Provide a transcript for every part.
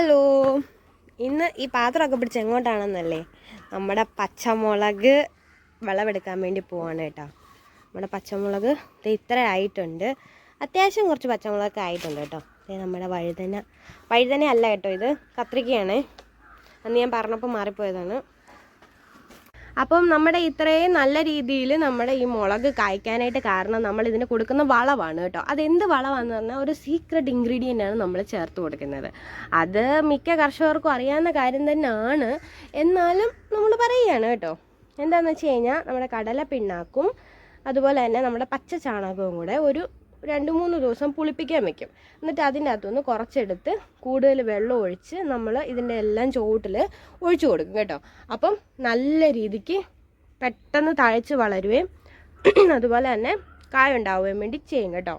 Hello. ഇന്ന് ഈ പാത്രമൊക്കെ പിടിച്ച് എങ്ങോട്ടാണെന്നല്ലേ? നമ്മുടെ പച്ചമുളക് വിളവെടുക്കാൻ വേണ്ടി പോവാണ് കേട്ടോ. നമ്മുടെ പച്ചമുളക് ഇത്ര ആയിട്ടുണ്ട്. അത്യാവശ്യം കുറച്ച് പച്ചമുളകൊക്കെ ആയിട്ടുണ്ട് കേട്ടോ. നമ്മുടെ വഴുതന. വഴുതന അല്ല കേട്ടോ ഇത്. കത്രിക്കയാണ് അന്ന് ഞാൻ പറഞ്ഞപ്പോൾ മാറിപ്പോയതാണ്. അപ്പം നമ്മുടെ ഇത്രയും നല്ല രീതിയിൽ നമ്മുടെ ഈ മുളക് കായ്ക്കാനായിട്ട് കാരണം നമ്മൾ ഇതിന് കൊടുക്കുന്ന വളമാണ് കേട്ടോ. അതെന്ത് വളമാണെന്ന് പറഞ്ഞാൽ ഒരു സീക്രട്ട് ഇൻഗ്രീഡിയന്റ് ആണ് നമ്മൾ ചേർത്ത് കൊടുക്കുന്നത്. അത് മിക്ക കർഷകർക്കും അറിയാവുന്ന കാര്യം തന്നെയാണ്. എന്നാലും നമ്മൾ പറയുകയാണ് കേട്ടോ. എന്താണെന്ന് വെച്ച് കഴിഞ്ഞാൽ നമ്മുടെ കടല പിണ്ണാക്കും അതുപോലെ തന്നെ നമ്മുടെ പച്ച ചാണകവും കൂടെ ഒരു രണ്ട് മൂന്ന് ദിവസം പുളിപ്പിക്കാൻ വെക്കും. എന്നിട്ട് അതിന്റെ അകത്തുനിന്ന് കുറച്ചെടുത്ത് കൂടുതൽ വെള്ളം ഒഴിച്ച് നമ്മൾ ഇതിന്റെ എല്ലാം ചുവട്ടിൽ ഒഴിച്ചു കൊടുക്കും കേട്ടോ. അപ്പം നല്ല രീതിക്ക് പെട്ടെന്ന് തഴച്ച് വളരുകയും അതുപോലെ തന്നെ കായ ഉണ്ടാവുകയും വേണ്ടി ചെയ്യും കേട്ടോ.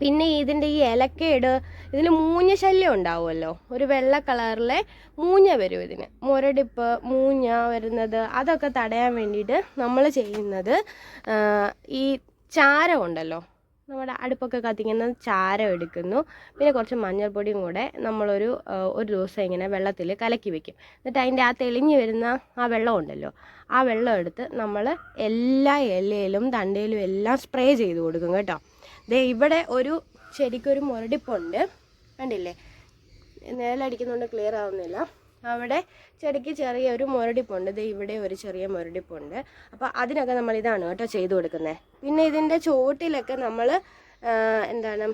പിന്നെ ഇതിന്റെ ഈ ഇലക്കേട് ഇതിൽ മൂഞ്ഞ ശല്യം ഉണ്ടാവുമല്ലോ. ഒരു വെള്ള കളറിലെ മൂഞ്ഞ വരും ഇതിന്. മുരടിപ്പ് മൂഞ്ഞ വരുന്നത് അതൊക്കെ തടയാൻ വേണ്ടിയിട്ട് നമ്മൾ ചെയ്യുന്നത് ഈ ചാരം ഉണ്ടല്ലോ. നമ്മുടെ അടുപ്പൊക്കെ കത്തിക്കുന്ന ചാരം എടുക്കുന്നു. പിന്നെ കുറച്ച് മഞ്ഞൾപ്പൊടിയും കൂടെ നമ്മളൊരു ഒരു ദിവസം ഇങ്ങനെ വെള്ളത്തിൽ കലക്കി വെക്കും. എന്നിട്ട് അതിന്റെ ആ തെളിഞ്ഞ് വരുന്ന ആ വെള്ളം ഉണ്ടല്ലോ ആ വെള്ളം എടുത്ത് നമ്മൾ എല്ലാ ഇലയിലും തണ്ടയിലും എല്ലാം സ്പ്രേ ചെയ്ത് കൊടുക്കും കേട്ടോ. ദേ ഇവിടെ ഒരു ശരിക്കൊരു മുരടിപ്പുണ്ട്. കണ്ടില്ലേ? നിഴലടിക്കുന്നതുകൊണ്ട് ക്ലിയർ ആവുന്നില്ല. അവിടെ ചെടിക്ക് ചെറിയ ഒരു മുരടിപ്പുണ്ട്. ദേ ഇവിടെ ഒരു ചെറിയ മുരടിപ്പുണ്ട്. അപ്പോൾ അതിനൊക്കെ നമ്മൾ ഇതാണ് കേട്ടോ ചെയ്തു കൊടുക്കുന്നത്. പിന്നെ ഇതിന്റെ ചുവട്ടിലൊക്കെ നമ്മൾ എന്താണ്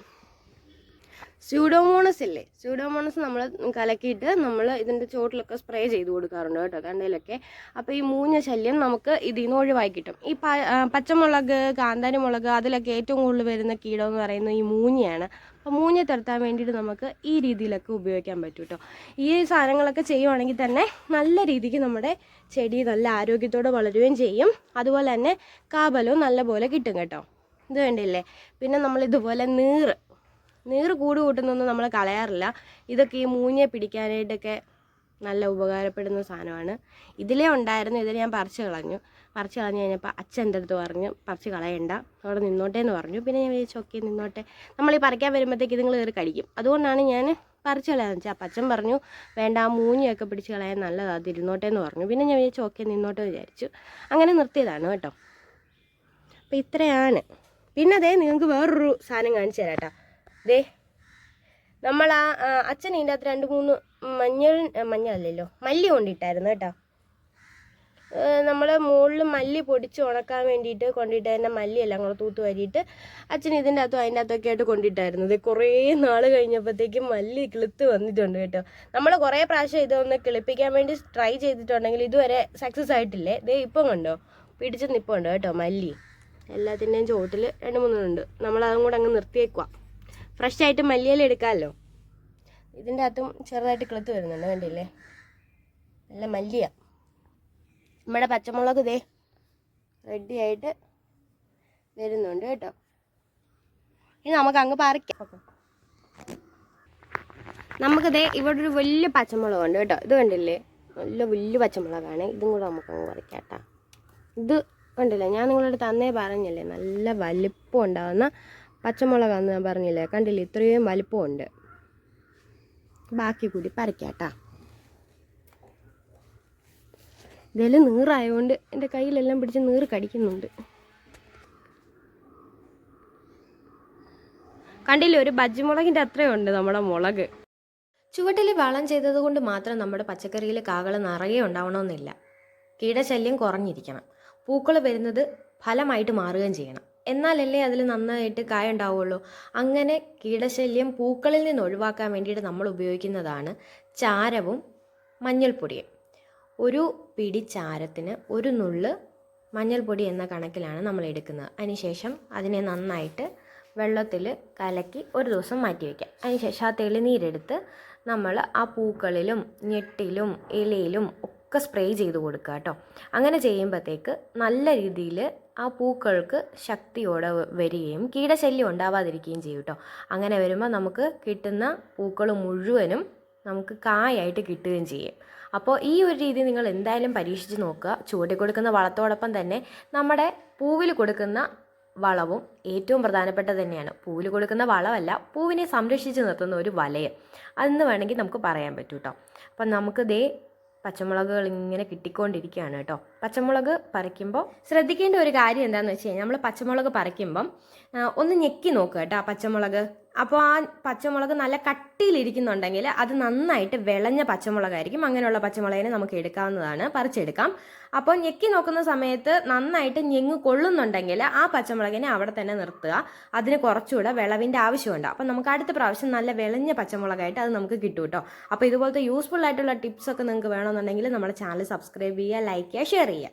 സ്യൂഡോമോണസ് ഇല്ലേ? സ്യൂഡോമോണസ് നമ്മൾ കലക്കിയിട്ട് നമ്മൾ ഇതിന്റെ ചുവട്ടിലൊക്കെ സ്പ്രേ ചെയ്ത് കൊടുക്കാറുണ്ട് കേട്ടോ കണ്ടയിലൊക്കെ അപ്പോൾ ഈ മൂഞ്ഞ ശല്യം നമുക്ക് ഇതിൽ നിന്ന് ഒഴിവായി കിട്ടും. ഈ പച്ചമുളക് കാന്താരി മുളക് അതിലൊക്കെ ഏറ്റവും കൂടുതൽ വരുന്ന കീടം എന്ന് പറയുന്നത് ഈ മൂഞ്ഞയാണ്. അപ്പോൾ മൂഞ്ഞ തുരത്താൻ വേണ്ടിയിട്ട് നമുക്ക് ഈ രീതിയിലൊക്കെ ഉപയോഗിക്കാൻ പറ്റും കേട്ടോ. ഈ സാധനങ്ങളൊക്കെ ചെയ്യുവാണെങ്കിൽ തന്നെ നല്ല രീതിക്ക് നമ്മുടെ ചെടി നല്ല ആരോഗ്യത്തോടെ വളരുകയും ചെയ്യും. അതുപോലെ തന്നെ കാബലവും നല്ലപോലെ കിട്ടും കേട്ടോ. ഇത് കണ്ടില്ലേ? പിന്നെ നമ്മൾ ഇതുപോലെ നീറ് നീറ് കൂട് കൂട്ടുന്നൊന്നും നമ്മൾ കളയാറില്ല. ഇതൊക്കെ ഈ മൂഞ്ഞെ പിടിക്കാനായിട്ടൊക്കെ നല്ല ഉപകാരപ്പെടുന്ന സാധനമാണ്. ഇതിലേ ഉണ്ടായിരുന്നു ഇതിൽ ഞാൻ പറിച്ച് കളഞ്ഞു. പറിച്ച് കളഞ്ഞു കഴിഞ്ഞപ്പോൾ അച്ഛൻ എന്റെ അടുത്ത് പറഞ്ഞു പറിച്ച് കളയണ്ട. അവിടെ നിന്നോട്ടെ എന്ന് പറഞ്ഞു. പിന്നെ ഞാൻ വിചാരിച്ചു ഓക്കെ നിന്നോട്ടെ. നമ്മൾ ഈ പറിക്കാൻ വരുമ്പോഴത്തേക്ക് ഇതുങ്ങൾ കയറി കടിക്കും. അതുകൊണ്ടാണ് ഞാൻ പറിച്ച് കളയാന്ന് വെച്ചാൽ അപ്പം അച്ഛൻ പറഞ്ഞു വേണ്ട ആ മൂഞ്ഞയൊക്കെ പിടിച്ച് കളയാൻ നല്ലതാണ് തിരുന്നോട്ടെ എന്ന് പറഞ്ഞു. പിന്നെ ഞാൻ വിചാരിച്ചു ഓക്കെ നിന്നോട്ടെ വിചാരിച്ചു. അങ്ങനെ നിർത്തിയതാണ് കേട്ടോ. അപ്പം ഇത്രയാണ്. പിന്നെ അതേ നിങ്ങൾക്ക് വേറൊരു സാധനം കാണിച്ചു തരാം കേട്ടോ. ദേ നമ്മൾ ആ അച്ഛൻ ഇതിന്റെ അകത്ത് രണ്ട് മൂന്ന് മഞ്ഞൾ മഞ്ഞല്ലല്ലോ മല്ലി കൊണ്ടിട്ടായിരുന്നു കേട്ടോ. നമ്മൾ മുകളിൽ മല്ലി പൊടിച്ച് ഉണക്കാൻ വേണ്ടിയിട്ട് കൊണ്ടിട്ട് തന്നെ മല്ലിയെല്ലാം കൂടെ തൂത്ത് വരിയിട്ട് അച്ഛൻ ഇതിന്റെ അകത്തും അതിന്റെ അകത്തൊക്കെ ആയിട്ട് കൊണ്ടിട്ടായിരുന്നു. ഇത് കുറേ നാൾ കഴിഞ്ഞപ്പോഴത്തേക്കും മല്ലി കിളുത്ത് വന്നിട്ടുണ്ട് കേട്ടോ. നമ്മൾ കുറേ പ്രാവശ്യം ഇതൊന്ന് കിളിപ്പിക്കാൻ വേണ്ടി ട്രൈ ചെയ്തിട്ടുണ്ടെങ്കിൽ ഇതുവരെ സക്സസ് ആയിട്ടില്ലേ? ദേ ഇപ്പം കണ്ടോ? പിടിച്ച് നിൽപ്പുണ്ട് കേട്ടോ മല്ലി. എല്ലാത്തിന്റെയും ചുവട്ടിൽ രണ്ട് മൂന്നെണ്ണം ഉണ്ട്. നമ്മളതും കൂടെ അങ്ങ് നിർത്തിയേക്കുക ഫ്രഷ് ആയിട്ട് മല്ലിയില എടുക്കാമല്ലോ. ഇതിന്റെ അകത്തും ചെറുതായിട്ട് കിളുത്ത് വരുന്നുണ്ട് കണ്ടില്ലേ? നല്ല മല്ലിയ. നമ്മുടെ പച്ചമുളക് ഇതേ റെഡി ആയിട്ട് വരുന്നുണ്ട് കേട്ടോ. ഇനി നമുക്ക് അങ്ങ് പറിക്കാം. നമുക്കിതേ ഇവിടെ ഒരു വലിയ പച്ചമുളക് ഉണ്ട് കേട്ടോ. ഇത് കണ്ടില്ലേ? നല്ല വലിയ പച്ചമുളകാണ്. ഇതും കൂടെ നമുക്ക് അങ്ങ് പറിക്കാം കേട്ടോ. ഇത് കണ്ടില്ലേ? ഞാൻ നിങ്ങളോട് തന്നേ പറഞ്ഞില്ലേ? നല്ല വലിപ്പം ഉണ്ടാകുന്ന പച്ചമുളകാന്ന് ഞാൻ പറഞ്ഞില്ലേ കണ്ടില്ലേ? ഇത്രയും വലിപ്പമുണ്ട്. ബാക്കി കൂടി പറിക്കാട്ടാ. ഇതിൽ നീറായതുകൊണ്ട് എന്റെ കയ്യിലെല്ലാം പിടിച്ച് നീറ് കടിക്കുന്നുണ്ട്. കണ്ടില്ലേ ഒരു ബജ്ജിമുളകിന്റെ അത്രയും ഉണ്ട് നമ്മുടെ മുളക്. ചുവട്ടിൽ വളം ചെയ്തതുകൊണ്ട് മാത്രം നമ്മുടെ പച്ചക്കറിയിൽ കാകൾ നിറയെ ഉണ്ടാവണമെന്നില്ല. കീടശല്യം കുറഞ്ഞിരിക്കണം. പൂക്കൾ വരുന്നത് ഫലമായിട്ട് മാറുകയും ചെയ്യണം. എന്നാലല്ലേ അതിൽ നന്നായിട്ട് കായ ഉണ്ടാവുള്ളൂ അങ്ങനെ കീടശല്യം പൂക്കളിൽ നിന്ന് ഒഴിവാക്കാൻ വേണ്ടിയിട്ട് നമ്മൾ ഉപയോഗിക്കുന്നതാണ് ചാരവും മഞ്ഞൾപ്പൊടിയും. ഒരു പിടി ചാരത്തിന് ഒരു നുള്ള് മഞ്ഞൾപ്പൊടി എന്ന കണക്കിലാണ് നമ്മൾ എടുക്കുന്നത്. അതിനുശേഷം അതിനെ നന്നായിട്ട് വെള്ളത്തിൽ കലക്കി ഒരു ദിവസം മാറ്റി വയ്ക്കാം അതിനുശേഷം ആ തെളിനീരെടുത്ത് നമ്മൾ ആ പൂക്കളിലും ഞെട്ടിലും ഇലയിലും ഒക്കെ സ്പ്രേ ചെയ്ത് കൊടുക്കുക കേട്ടോ. അങ്ങനെ ചെയ്യുമ്പോഴത്തേക്ക് നല്ല രീതിയിൽ ആ പൂക്കൾക്ക് ശക്തിയോടെ വരികയും കീടശല്യം ഉണ്ടാവാതിരിക്കുകയും ചെയ്യും കേട്ടോ അങ്ങനെ വരുമ്പോൾ നമുക്ക് കിട്ടുന്ന പൂക്കൾ മുഴുവനും നമുക്ക് കായായിട്ട് കിട്ടുകയും ചെയ്യും. അപ്പോൾ ഈ ഒരു രീതി നിങ്ങൾ എന്തായാലും പരീക്ഷിച്ച് നോക്കുക. ചൂടി കൊടുക്കുന്ന വളത്തോടൊപ്പം തന്നെ നമ്മുടെ പൂവിൽ കൊടുക്കുന്ന വളവും ഏറ്റവും പ്രധാനപ്പെട്ടത് തന്നെയാണ്. പൂവിൽ കൊടുക്കുന്ന വളമല്ല പൂവിനെ സംരക്ഷിച്ച് നിർത്തുന്ന ഒരു വലയം. അതെന്ന് വേണമെങ്കിൽ നമുക്ക് പറയാൻ പറ്റൂ കേട്ടോ അപ്പം നമുക്ക് ദേ പച്ചമുളകുകൾ ഇങ്ങനെ കിട്ടിക്കൊണ്ടിരിക്കുകയാണ് കേട്ടോ. പച്ചമുളക് പറിക്കുമ്പോൾ ശ്രദ്ധിക്കേണ്ട ഒരു കാര്യം എന്താണെന്ന് വെച്ച് കഴിഞ്ഞാൽ നമ്മൾ പച്ചമുളക് പറിക്കുമ്പം ഒന്ന് ഞെക്കി നോക്കുക കേട്ടോ ആ പച്ചമുളക്. അപ്പോൾ ആ പച്ചമുളക് നല്ല കട്ടിയിലിരിക്കുന്നുണ്ടെങ്കിൽ അത് നന്നായിട്ട് വിളഞ്ഞ പച്ചമുളകായിരിക്കും. അങ്ങനെയുള്ള പച്ചമുളകിനെ നമുക്ക് എടുക്കാവുന്നതാണ്. പറിച്ചെടുക്കാം. അപ്പോൾ ഞെക്കി നോക്കുന്ന സമയത്ത് നന്നായിട്ട് ഞെങ്ങ് കൊള്ളുന്നുണ്ടെങ്കിൽ ആ പച്ചമുളകിനെ അവിടെ തന്നെ നിർത്തുക. അതിന് കുറച്ചുകൂടെ വിളവിന്റെ ആവശ്യമുണ്ട്. അപ്പോൾ നമുക്ക് അടുത്ത പ്രാവശ്യം നല്ല വിളഞ്ഞ പച്ചമുളകായിട്ട് അത് നമുക്ക് കിട്ടും കേട്ടോ അപ്പോൾ ഇതുപോലത്തെ യൂസ്ഫുൾ ആയിട്ടുള്ള ടിപ്സ് ഒക്കെ നിങ്ങൾക്ക് വേണമെന്നുണ്ടെങ്കിൽ നമ്മുടെ ചാനൽ സബ്സ്ക്രൈബ് ചെയ്യുക ലൈക്ക് ചെയ്യുക ഷെയർ ചെയ്യുക.